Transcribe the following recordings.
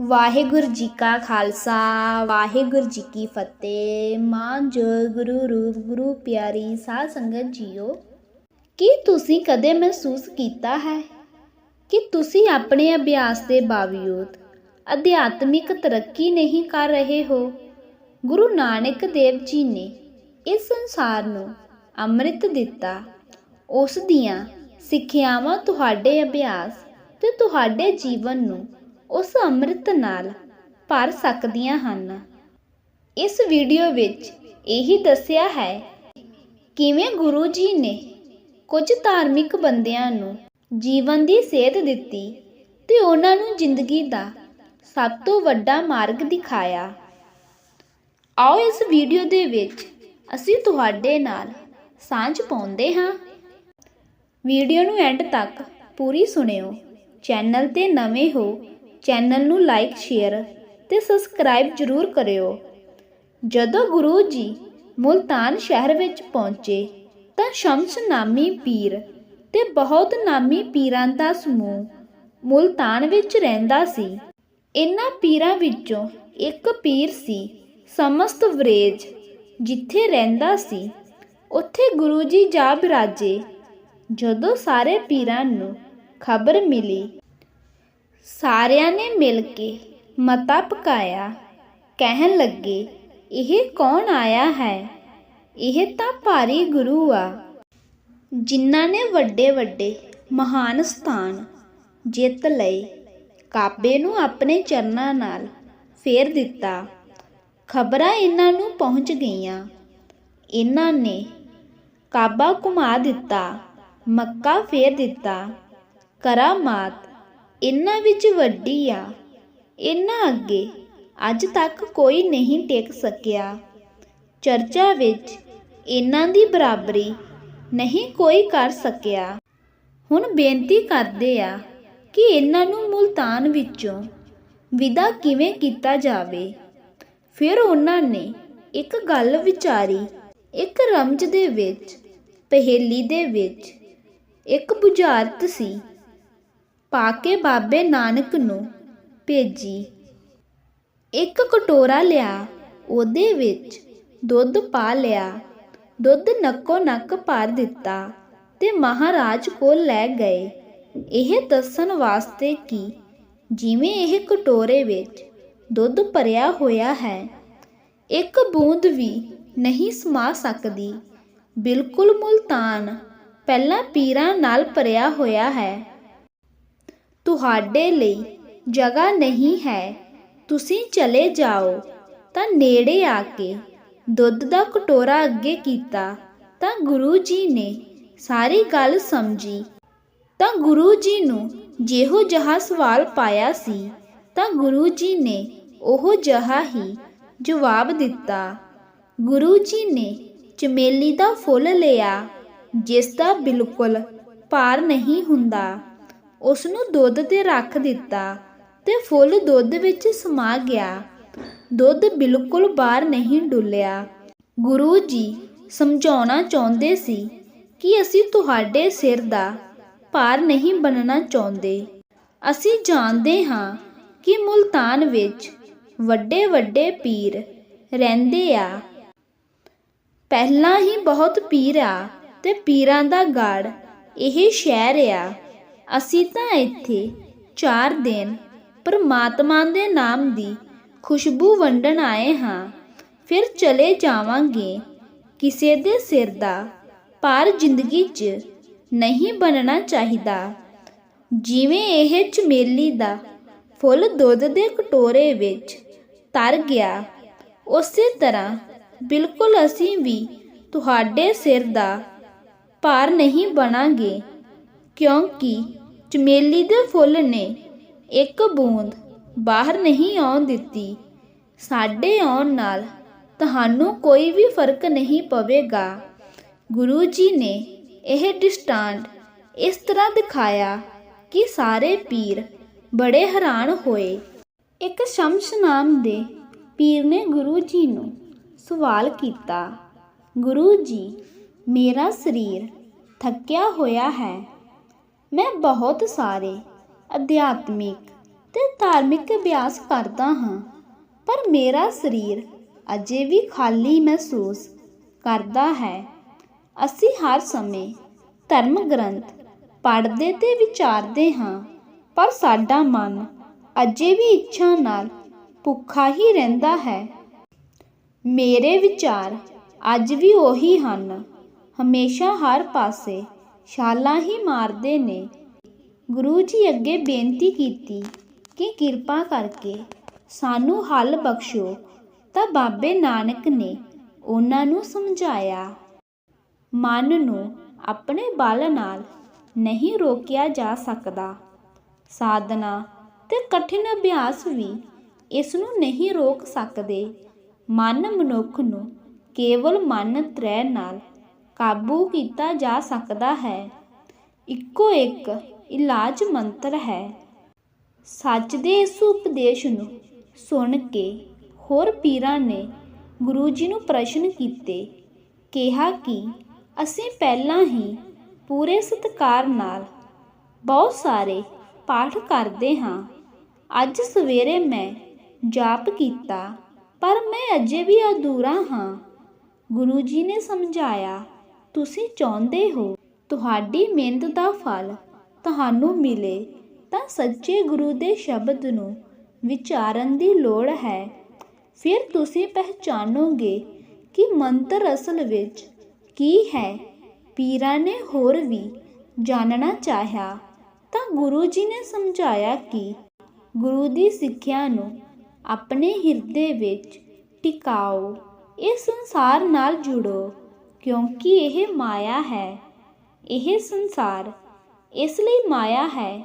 ਵਾਹਿਗੁਰੂ ਜੀ ਕਾ ਖਾਲਸਾ, ਵਾਹਿਗੁਰੂ ਜੀ ਕੀ ਫਤਿਹ। ਮਾਂ ਗੁਰੂ ਰੂਪ, ਗੁਰੂ ਪਿਆਰੀ, ਸਾਧ ਸੰਗਤ ਜੀਓ, ਕੀ ਤੁਸੀਂ ਕਦੇ ਮਹਿਸੂਸ ਕੀਤਾ ਹੈ ਕਿ ਤੁਸੀਂ ਆਪਣੇ ਅਭਿਆਸ ਦੇ ਬਾਵਜੂਦ ਅਧਿਆਤਮਿਕ ਤਰੱਕੀ ਨਹੀਂ ਕਰ ਰਹੇ ਹੋ? ਗੁਰੂ ਨਾਨਕ ਦੇਵ ਜੀ ਨੇ ਇਸ ਸੰਸਾਰ ਨੂੰ ਅੰਮ੍ਰਿਤ ਦਿੱਤਾ। ਉਸ ਦੀਆਂ ਸਿੱਖਿਆਵਾਂ ਤੁਹਾਡੇ ਅਭਿਆਸ ਤੇ ਤੁਹਾਡੇ ਜੀਵਨ ਨੂੰ ਉਸ ਅੰਮ੍ਰਿਤ ਨਾਲ ਭਰ ਸਕਦੀਆਂ ਹਨ। ਇਸ ਵੀਡੀਓ ਵਿੱਚ ਇਹੀ ਦੱਸਿਆ ਹੈ ਕਿਵੇਂ ਗੁਰੂ ਜੀ ਨੇ ਕੁਝ ਧਾਰਮਿਕ ਬੰਦਿਆਂ ਨੂੰ ਜੀਵਨ ਦੀ ਸੇਧ ਦਿੱਤੀ ਤੇ ਉਹਨਾਂ ਨੂੰ ਜ਼ਿੰਦਗੀ ਦਾ ਸਭ ਤੋਂ ਵੱਡਾ ਮਾਰਗ ਦਿਖਾਇਆ। ਆਓ ਇਸ ਵੀਡੀਓ ਦੇ ਵਿੱਚ ਅਸੀਂ ਤੁਹਾਡੇ ਨਾਲ ਸਾਂਝ ਪਾਉਂਦੇ ਹਾਂ। ਵੀਡੀਓ ਨੂੰ ਐਂਡ ਤੱਕ ਪੂਰੀ ਸੁਣਿਓ। ਚੈਨਲ ਤੇ ਨਵੇਂ ਹੋ ਚੈਨਲ ਨੂੰ ਲਾਈਕ, ਸ਼ੇਅਰ ਤੇ ਸਬਸਕ੍ਰਾਈਬ ਜ਼ਰੂਰ ਕਰਿਓ। ਜਦੋਂ ਗੁਰੂ ਜੀ ਮੁਲਤਾਨ ਸ਼ਹਿਰ ਵਿੱਚ ਪਹੁੰਚੇ ਤਾਂ ਸ਼ਮਸ ਨਾਮੀ ਪੀਰ ਤੇ ਬਹੁਤ ਨਾਮੀ ਪੀਰਾਂ ਦਾ ਸਮੂਹ ਮੁਲਤਾਨ ਵਿੱਚ ਰਹਿੰਦਾ ਸੀ। ਇਨ੍ਹਾਂ ਪੀਰਾਂ ਵਿੱਚੋਂ ਇੱਕ ਪੀਰ ਸੀ ਸਮਸਤ ਵਰੇਜ, ਜਿੱਥੇ ਰਹਿੰਦਾ ਸੀ। ਉੱਥੇ ਗੁਰੂ ਜੀ ਜਾ ਬਿਰਾਜੇ ਜਦੋਂ ਸਾਰੇ ਪੀਰਾਂ ਨੂੰ ਖਬਰ ਮਿਲੀ ਸਾਰਿਆਂ ਨੇ ਮਿਲ ਕੇ ਮਤਾ ਪਕਾਇਆ। ਕਹਿਣ ਲੱਗੇ, ਇਹ ਕੌਣ ਆਇਆ ਹੈ? ਇਹ ਤਾਂ ਭਾਰੀ ਗੁਰੂ ਆ। ਜਿਨ੍ਹਾਂ ਨੇ ਵੱਡੇ ਵੱਡੇ ਮਹਾਨ ਸਥਾਨ ਜਿੱਤ ਲਏ, ਕਾਬੇ ਨੂੰ ਆਪਣੇ ਚਰਨਾਂ ਨਾਲ ਫੇਰ ਦਿੱਤਾ। ਖਬਰਾਂ ਇਹਨਾਂ ਨੂੰ ਪਹੁੰਚ ਗਈਆਂ। ਇਹਨਾਂ ਨੇ ਕਾਬਾ ਘੁਮਾ ਦਿੱਤਾ, ਮੱਕਾ ਫੇਰ ਦਿੱਤਾ। ਕਰਾਮਾਤ ਇਹਨਾਂ ਵਿੱਚ ਵੱਡੀ ਆ। ਇਹਨਾਂ ਅੱਗੇ ਅੱਜ ਤੱਕ ਕੋਈ ਨਹੀਂ ਟਿਕ ਸਕਿਆ। ਚਰਚਾ ਵਿੱਚ ਇਹਨਾਂ ਦੀ ਬਰਾਬਰੀ ਨਹੀਂ ਕੋਈ ਕਰ ਸਕਿਆ। ਹੁਣ ਬੇਨਤੀ ਕਰਦੇ ਆ ਕਿ ਇਹਨਾਂ ਨੂੰ ਮੁਲਤਾਨ ਵਿੱਚੋਂ ਵਿਦਾ ਕਿਵੇਂ ਕੀਤਾ ਜਾਵੇ। ਫਿਰ ਉਹਨਾਂ ਨੇ ਇੱਕ ਗੱਲ ਵਿਚਾਰੀ, ਇੱਕ ਰਮਜ ਦੇ ਵਿੱਚ, ਪਹੇਲੀ ਦੇ ਵਿੱਚ ਇੱਕ ਬੁਝਾਰਤ ਸੀ। ਪਾ ਕੇ ਬਾਬੇ ਨਾਨਕ ਨੂੰ ਭੇਜੀ। ਇੱਕ ਕਟੋਰਾ ਲਿਆ, ਉਹਦੇ ਵਿੱਚ ਦੁੱਧ ਪਾ ਲਿਆ। ਦੁੱਧ ਨੱਕੋ ਨੱਕ ਭਰ ਦਿੱਤਾ ਤੇ ਮਹਾਰਾਜ ਕੋਲ ਲੈ ਗਏ। ਇਹ ਦੱਸਣ ਵਾਸਤੇ ਕਿ ਜਿਵੇਂ ਇਹ ਕਟੋਰੇ ਵਿੱਚ ਦੁੱਧ ਭਰਿਆ ਹੋਇਆ ਹੈ, ਇੱਕ ਬੂੰਦ ਵੀ ਨਹੀਂ ਸਮਾ ਸਕਦੀ। ਬਿਲਕੁਲ ਮੁਲਤਾਨ, ਪਹਿਲਾਂ ਪੀਰਾਂ ਨਾਲ ਭਰਿਆ ਹੋਇਆ ਹੈ। ਤੁਹਾਡੇ ਲਈ ਜਗ੍ਹਾ ਨਹੀਂ ਹੈ। ਤੁਸੀਂ ਚਲੇ ਜਾਓ। ਤਾਂ ਨੇੜੇ ਆ ਕੇ ਦੁੱਧ ਦਾ ਕਟੋਰਾ ਅੱਗੇ ਕੀਤਾ। ਤਾਂ ਗੁਰੂ ਜੀ ਨੇ ਸਾਰੀ ਗੱਲ ਸਮਝੀ। ਤਾਂ ਗੁਰੂ ਜੀ ਨੂੰ ਜਿਹੋ ਜਿਹਾ ਸਵਾਲ ਪਾਇਆ ਸੀ, ਤਾਂ ਗੁਰੂ ਜੀ ਨੇ ਉਹ ਜਿਹਾ ਹੀ ਜਵਾਬ ਦਿੱਤਾ। ਗੁਰੂ ਜੀ ਨੇ ਚਮੇਲੀ ਦਾ ਫੁੱਲ ਲਿਆ, ਜਿਸ ਦਾ ਬਿਲਕੁਲ ਭਾਰ ਨਹੀਂ ਹੁੰਦਾ। ਉਸ ਨੂੰ ਦੁੱਧ ਤੇ ਰੱਖ ਦਿੱਤਾ ਤੇ ਫੁੱਲ ਦੁੱਧ ਵਿੱਚ ਸਮਾ ਗਿਆ। ਦੁੱਧ ਬਿਲਕੁਲ ਬਾਹਰ ਨਹੀਂ ਡੁੱਲਿਆ। ਗੁਰੂ ਜੀ ਸਮਝਾਉਣਾ ਚਾਹੁੰਦੇ ਸੀ ਕਿ ਅਸੀਂ ਤੁਹਾਡੇ ਸਿਰ ਦਾ ਭਾਰ ਨਹੀਂ ਬਣਨਾ ਚਾਹੁੰਦੇ। ਅਸੀਂ ਜਾਣਦੇ ਹਾਂ ਕਿ ਮੁਲਤਾਨ ਵਿੱਚ ਵੱਡੇ ਵੱਡੇ ਪੀਰ ਰਹਿੰਦੇ ਆ। ਪਹਿਲਾਂ ਹੀ ਬਹੁਤ ਪੀਰ ਆ ਤੇ ਪੀਰਾਂ ਦਾ ਗੜ ਇਹ ਸ਼ਹਿਰ ਆ। ਅਸੀਂ ਤਾਂ ਇੱਥੇ 4 ਦਿਨ ਪਰਮਾਤਮਾ ਦੇ ਨਾਮ ਦੀ ਖੁਸ਼ਬੂ ਵੰਡਣ ਆਏ ਹਾਂ। ਫਿਰ ਚਲੇ ਜਾਵਾਂਗੇ। ਕਿਸੇ ਦੇ ਸਿਰ ਦਾ ਪਰ ਜ਼ਿੰਦਗੀ 'ਚ ਨਹੀਂ ਬਣਨਾ ਚਾਹੀਦਾ। ਜਿਵੇਂ ਇਹ ਚਮੇਲੀ ਦਾ ਫੁੱਲ ਦੁੱਧ ਦੇ ਕਟੋਰੇ ਵਿੱਚ ਤਰ ਗਿਆ, ਉਸੇ ਤਰ੍ਹਾਂ ਬਿਲਕੁਲ ਅਸੀਂ ਵੀ ਤੁਹਾਡੇ ਸਿਰ ਦਾ ਭਾਰ ਨਹੀਂ ਬਣਾਂਗੇ, ਕਿਉਂਕਿ ਚਮੇਲੀ ਦੇ ਫੁੱਲ ਨੇ। ਇੱਕ ਬੂੰਦ ਬਾਹਰ ਨਹੀਂ ਆਉਣ ਦਿੱਤੀ। ਸਾਡੇ ਆਉਣ ਨਾਲ ਤੁਹਾਨੂੰ ਕੋਈ ਵੀ ਫ਼ਰਕ ਨਹੀਂ ਪਵੇਗਾ। ਗੁਰੂ ਜੀ ਨੇ ਇਹ ਡਿਸਟਾਂਟ ਇਸ ਤਰ੍ਹਾਂ ਦਿਖਾਇਆ ਕਿ ਸਾਰੇ ਪੀਰ ਬੜੇ ਹੈਰਾਨ ਹੋਏ। ਇੱਕ ਸ਼ਮਸ ਨਾਮ ਦੇ ਪੀਰ ਨੇ ਗੁਰੂ ਜੀ ਨੂੰ ਸਵਾਲ ਕੀਤਾ, ਗੁਰੂ ਜੀ, ਮੇਰਾ ਸਰੀਰ ਥੱਕਿਆ ਹੋਇਆ ਹੈ। ਮੈਂ ਬਹੁਤ ਸਾਰੇ ਅਧਿਆਤਮਿਕ ਤੇ ਧਾਰਮਿਕ ਅਭਿਆਸ ਕਰਦਾ ਹਾਂ, ਪਰ ਮੇਰਾ ਸਰੀਰ ਅਜੇ ਵੀ ਖਾਲੀ ਮਹਿਸੂਸ ਕਰਦਾ ਹੈ। ਅਸੀਂ ਹਰ ਸਮੇਂ ਧਰਮ ਗ੍ਰੰਥ ਪੜ੍ਹਦੇ ਤੇ ਵਿਚਾਰਦੇ ਹਾਂ, ਪਰ ਸਾਡਾ ਮਨ ਅਜੇ ਵੀ ਇੱਛਾ ਨਾਲ ਭੁੱਖਾ ਹੀ ਰਹਿੰਦਾ ਹੈ। ਮੇਰੇ ਵਿਚਾਰ ਅੱਜ ਵੀ ਉਹੀ ਹਨ। ਹਮੇਸ਼ਾ ਹਰ ਪਾਸੇ ਛਾਲਾਂ ਹੀ ਮਾਰਦੇ ਨੇ। ਗੁਰੂ ਜੀ ਅੱਗੇ ਬੇਨਤੀ ਕੀਤੀ ਕਿ ਕਿਰਪਾ ਕਰਕੇ ਸਾਨੂੰ ਹੱਲ ਬਖਸ਼ੋ। ਤਾਂ ਬਾਬੇ ਨਾਨਕ ਨੇ ਉਹਨਾਂ ਨੂੰ ਸਮਝਾਇਆ। ਮਨ ਨੂੰ ਆਪਣੇ ਬਲ ਨਾਲ ਨਹੀਂ ਰੋਕਿਆ ਜਾ ਸਕਦਾ। ਸਾਧਨਾ ਤੇ ਕਠਿਨ ਅਭਿਆਸ ਵੀ ਇਸ ਨੂੰ ਨਹੀਂ ਰੋਕ ਸਕਦੇ। ਮਨ ਮਨੁੱਖ ਨੂੰ ਕੇਵਲ ਮਨ ਤ੍ਰੈ ਨਾਲ ਕਾਬੂ ਕੀਤਾ ਜਾ ਸਕਦਾ ਹੈ। ਇੱਕੋ ਇੱਕ ਇਲਾਜ ਮੰਤਰ ਹੈ। ਸੱਚ ਦੇ ਇਸ ਉਪਦੇਸ਼ ਨੂੰ ਸੁਣ ਕੇ ਹੋਰ ਪੀਰਾਂ ਨੇ ਗੁਰੂ ਜੀ ਨੂੰ ਪ੍ਰਸ਼ਨ ਕੀਤੇ, ਕਿਹਾ ਕਿ ਅਸੀਂ ਪਹਿਲਾਂ ਹੀ ਪੂਰੇ ਸਤਿਕਾਰ ਨਾਲ ਬਹੁਤ ਸਾਰੇ ਪਾਠ ਕਰਦੇ ਹਾਂ। ਅੱਜ ਸਵੇਰੇ ਮੈਂ ਜਾਪ ਕੀਤਾ, ਪਰ ਮੈਂ ਅਜੇ ਵੀ ਅਧੂਰਾ ਹਾਂ। ਗੁਰੂ ਜੀ ਨੇ ਸਮਝਾਇਆ ਤੁਸੀਂ ਚਾਹੁੰਦੇ ਹੋ ਤੁਹਾਡੀ ਮਿਹਨਤ ਦਾ ਫਲ ਤੁਹਾਨੂੰ ਮਿਲੇ, ਤਾਂ ਸੱਚੇ ਗੁਰੂ ਦੇ ਸ਼ਬਦ ਨੂੰ ਵਿਚਾਰਨ ਦੀ ਲੋੜ ਹੈ। ਫਿਰ ਤੁਸੀਂ ਪਹਿਚਾਨੋਗੇ ਕਿ ਮੰਤਰ ਅਸਲ ਵਿੱਚ ਕੀ ਹੈ। ਪੀਰਾਂ ਨੇ ਹੋਰ ਵੀ ਜਾਣਨਾ ਚਾਹਿਆ, ਤਾਂ ਗੁਰੂ ਜੀ ਨੇ ਸਮਝਾਇਆ ਕਿ ਗੁਰੂ ਦੀ ਸਿੱਖਿਆ ਨੂੰ ਆਪਣੇ ਹਿਰਦੇ ਵਿੱਚ ਟਿਕਾਓ ਇਹ ਸੰਸਾਰ ਨਾਲ ਜੁੜੋ। ਕਿਉਂਕਿ ਇਹ ਮਾਇਆ ਹੈ, ਇਹ ਸੰਸਾਰ ਇਸ ਲਈ ਮਾਇਆ ਹੈ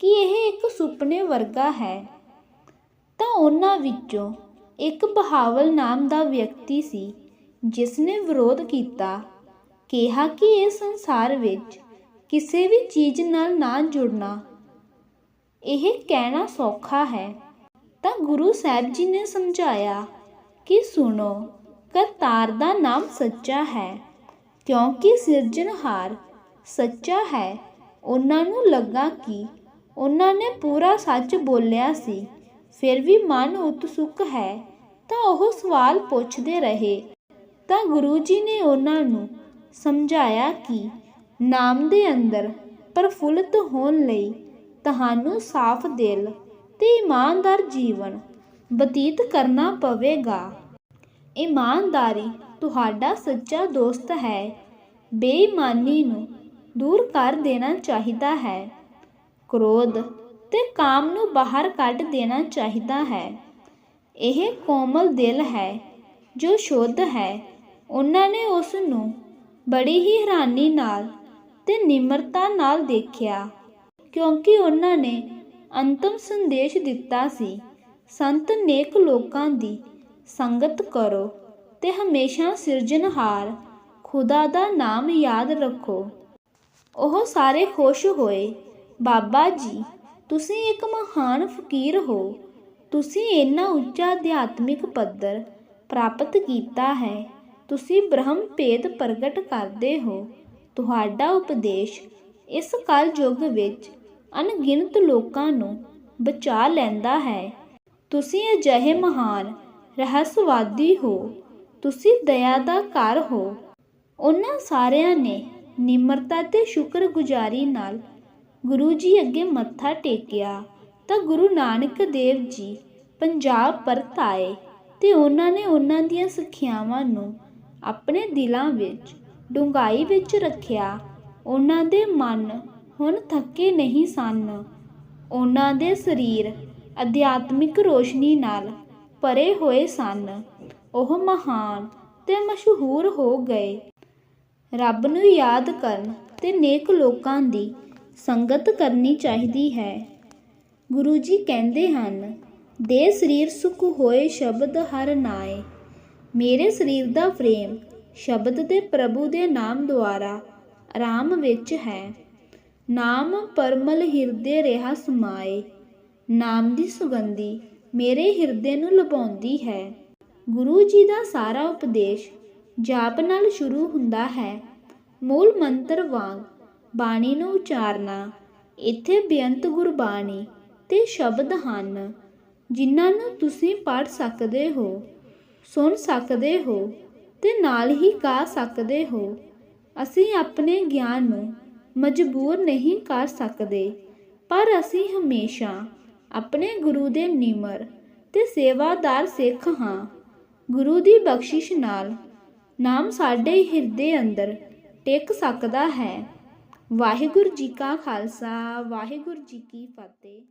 ਕਿ ਇਹ ਇੱਕ ਸੁਪਨੇ ਵਰਗਾ ਹੈ। ਤਾਂ ਉਹਨਾਂ ਵਿੱਚੋਂ ਇੱਕ ਬਹਾਵਲ ਨਾਮ ਦਾ ਵਿਅਕਤੀ ਸੀ, ਜਿਸ ਨੇ ਵਿਰੋਧ ਕੀਤਾ, ਕਿਹਾ ਕਿ ਇਹ ਸੰਸਾਰ ਵਿੱਚ ਕਿਸੇ ਵੀ ਚੀਜ਼ ਨਾਲ ਨਾ ਜੁੜਨਾ, ਇਹ ਕਹਿਣਾ ਸੌਖਾ ਹੈ। ਤਾਂ ਗੁਰੂ ਸਾਹਿਬ ਜੀ ਨੇ ਸਮਝਾਇਆ ਕਿ ਸੁਣੋ ਕਰਤਾਰ ਦਾ ਨਾਮ ਸੱਚਾ ਹੈ, ਕਿਉਂਕਿ ਸਿਰਜਣਹਾਰ ਸੱਚਾ ਹੈ। ਉਹਨਾਂ ਨੂੰ ਲੱਗਾ ਕਿ ਉਹਨਾਂ ਨੇ ਪੂਰਾ ਸੱਚ ਬੋਲਿਆ ਸੀ। ਫਿਰ ਵੀ ਮਨ ਉਤਸੁਕ ਹੈ, ਤਾਂ ਉਹ ਸਵਾਲ ਪੁੱਛਦੇ ਰਹੇ। ਤਾਂ ਗੁਰੂ ਜੀ ਨੇ ਉਹਨਾਂ ਨੂੰ ਸਮਝਾਇਆ ਕਿ ਨਾਮ ਦੇ ਅੰਦਰ ਪ੍ਰਫੁੱਲਤ ਹੋਣ ਲਈ ਤੁਹਾਨੂੰ ਸਾਫ਼ ਦਿਲ ਤੇ ਇਮਾਨਦਾਰ ਜੀਵਨ ਬਤੀਤ ਕਰਨਾ ਪਵੇਗਾ। ਇਮਾਨਦਾਰੀ ਤੁਹਾਡਾ ਸੱਚਾ ਦੋਸਤ ਹੈ। ਬੇਈਮਾਨੀ ਨੂੰ ਦੂਰ ਕਰ ਦੇਣਾ ਚਾਹੀਦਾ ਹੈ। ਕ੍ਰੋਧ ਤੇ ਕਾਮ ਨੂੰ ਬਾਹਰ ਕੱਢ ਦੇਣਾ ਚਾਹੀਦਾ ਹੈ। ਇਹ ਕੋਮਲ ਦਿਲ ਹੈ ਜੋ ਸ਼ੁੱਧ ਹੈ। ਉਹਨਾਂ ਨੇ ਉਸ ਨੂੰ ਬੜੀ ਹੀ ਹੈਰਾਨੀ ਨਾਲ ਤੇ ਨਿਮਰਤਾ ਨਾਲ ਦੇਖਿਆ ਕਿਉਂਕਿ ਉਹਨਾਂ ਨੇ ਅੰਤਮ ਸੰਦੇਸ਼ ਦਿੱਤਾ ਸੀ। ਸੰਤ ਨੇਕ ਲੋਕਾਂ ਦੀ ਸੰਗਤ ਕਰੋ ਤੇ ਹਮੇਸ਼ਾ ਸਿਰਜਣਹਾਰ ਖੁਦਾ ਦਾ ਨਾਮ ਯਾਦ ਰੱਖੋ। ਉਹ ਸਾਰੇ ਖੁਸ਼ ਹੋਏ, ਬਾਬਾ ਜੀ, ਤੁਸੀਂ ਇੱਕ ਮਹਾਨ ਫਕੀਰ ਹੋ। ਤੁਸੀਂ ਇੰਨਾ ਉੱਚਾ ਅਧਿਆਤਮਿਕ ਪੱਧਰ ਪ੍ਰਾਪਤ ਕੀਤਾ ਹੈ। ਤੁਸੀਂ ਬ੍ਰਹਮ ਭੇਦ ਪ੍ਰਗਟ ਕਰਦੇ ਹੋ। ਤੁਹਾਡਾ ਉਪਦੇਸ਼ ਇਸ ਕਲ ਯੁੱਗ ਵਿੱਚ ਅਣਗਿਣਤ ਲੋਕਾਂ ਨੂੰ ਬਚਾ ਲੈਂਦਾ ਹੈ। ਤੁਸੀਂ ਅਜਿਹੇ ਮਹਾਨ ਰਹੱਸਵਾਦੀ ਹੋ। ਤੁਸੀਂ ਦਇਆ ਦਾ ਘਰ ਹੋ। ਉਹਨਾਂ ਸਾਰਿਆਂ ਨੇ ਨਿਮਰਤਾ ਤੇ ਸ਼ੁਕਰਗੁਜ਼ਾਰੀ ਨਾਲ ਗੁਰੂ ਜੀ ਅੱਗੇ ਮੱਥਾ ਟੇਕਿਆ। ਤਾਂ ਗੁਰੂ ਨਾਨਕ ਦੇਵ ਜੀ ਪੰਜਾਬ ਪਰਤ ਆਏ ਤੇ ਉਹਨਾਂ ਨੇ ਉਹਨਾਂ ਦੀਆਂ ਸਿੱਖਿਆਵਾਂ ਨੂੰ ਆਪਣੇ ਦਿਲਾਂ ਵਿੱਚ, ਡੂੰਘਾਈ ਵਿੱਚ ਰੱਖਿਆ। ਉਹਨਾਂ ਦੇ ਮਨ ਹੁਣ ਥੱਕੇ ਨਹੀਂ ਸਨ। ਉਹਨਾਂ ਦੇ ਸਰੀਰ ਅਧਿਆਤਮਿਕ ਰੋਸ਼ਨੀ ਨਾਲ ਭਰੇ ਹੋਏ ਸਨ। ਉਹ ਮਹਾਨ ਤੇ ਮਸ਼ਹੂਰ ਹੋ ਗਏ। ਰੱਬ ਨੂੰ ਯਾਦ ਕਰਨ ਤੇ ਨੇਕ ਲੋਕਾਂ ਦੀ ਸੰਗਤ ਕਰਨੀ ਚਾਹੀਦੀ ਹੈ। ਗੁਰੂ ਜੀ ਕਹਿੰਦੇ ਹਨ, ਦੇ ਸਰੀਰ ਸੁਖ ਹੋਏ ਸ਼ਬਦ ਹਰ ਨਾਏ। ਮੇਰੇ ਸਰੀਰ ਦਾ ਫਰੇਮ ਸ਼ਬਦ ਦੇ ਪ੍ਰਭੂ ਦੇ ਨਾਮ ਦੁਆਰਾ ਆਰਾਮ ਵਿੱਚ ਹੈ। ਨਾਮ ਪਰਮਲ ਹਿਰਦੇ ਰਿਹਾ ਸਮਾਏ। ਨਾਮ ਦੀ ਸੁਗੰਧੀ ਮੇਰੇ ਹਿਰਦੇ ਨੂੰ ਲੁਭਾਉਂਦੀ ਹੈ। ਗੁਰੂ ਜੀ ਦਾ ਸਾਰਾ ਉਪਦੇਸ਼ ਜਾਪ ਨਾਲ ਸ਼ੁਰੂ ਹੁੰਦਾ ਹੈ। ਮੂਲ ਮੰਤਰ ਵਾਂਗ ਬਾਣੀ ਨੂੰ ਉਚਾਰਨਾ, ਇੱਥੇ ਬੇਅੰਤ ਗੁਰਬਾਣੀ ਤੇ ਸ਼ਬਦ ਹਨ, ਜਿਨ੍ਹਾਂ ਨੂੰ ਤੁਸੀਂ ਪੜ੍ਹ ਸਕਦੇ ਹੋ, ਸੁਣ ਸਕਦੇ ਹੋ ਤੇ ਨਾਲ ਹੀ ਗਾ ਸਕਦੇ ਹੋ। ਅਸੀਂ ਆਪਣੇ ਗਿਆਨ ਨੂੰ ਮਜਬੂਰ ਨਹੀਂ ਕਰ ਸਕਦੇ, ਪਰ ਅਸੀਂ ਹਮੇਸ਼ਾ ਆਪਣੇ ਗੁਰੂ ਦੇ ਨਿਮਰ ਤੇ ਸੇਵਾਦਾਰ ਸਿੱਖ ਹਾਂ। ਗੁਰੂ ਦੀ ਬਖਸ਼ਿਸ਼ ਨਾਲ ਨਾਮ ਸਾਡੇ ਹਿਰਦੇ ਅੰਦਰ ਟਿਕ ਸਕਦਾ ਹੈ। ਵਾਹਿਗੁਰੂ ਜੀ ਕਾ ਖਾਲਸਾ, ਵਾਹਿਗੁਰੂ ਜੀ ਕੀ ਫਤਿਹ।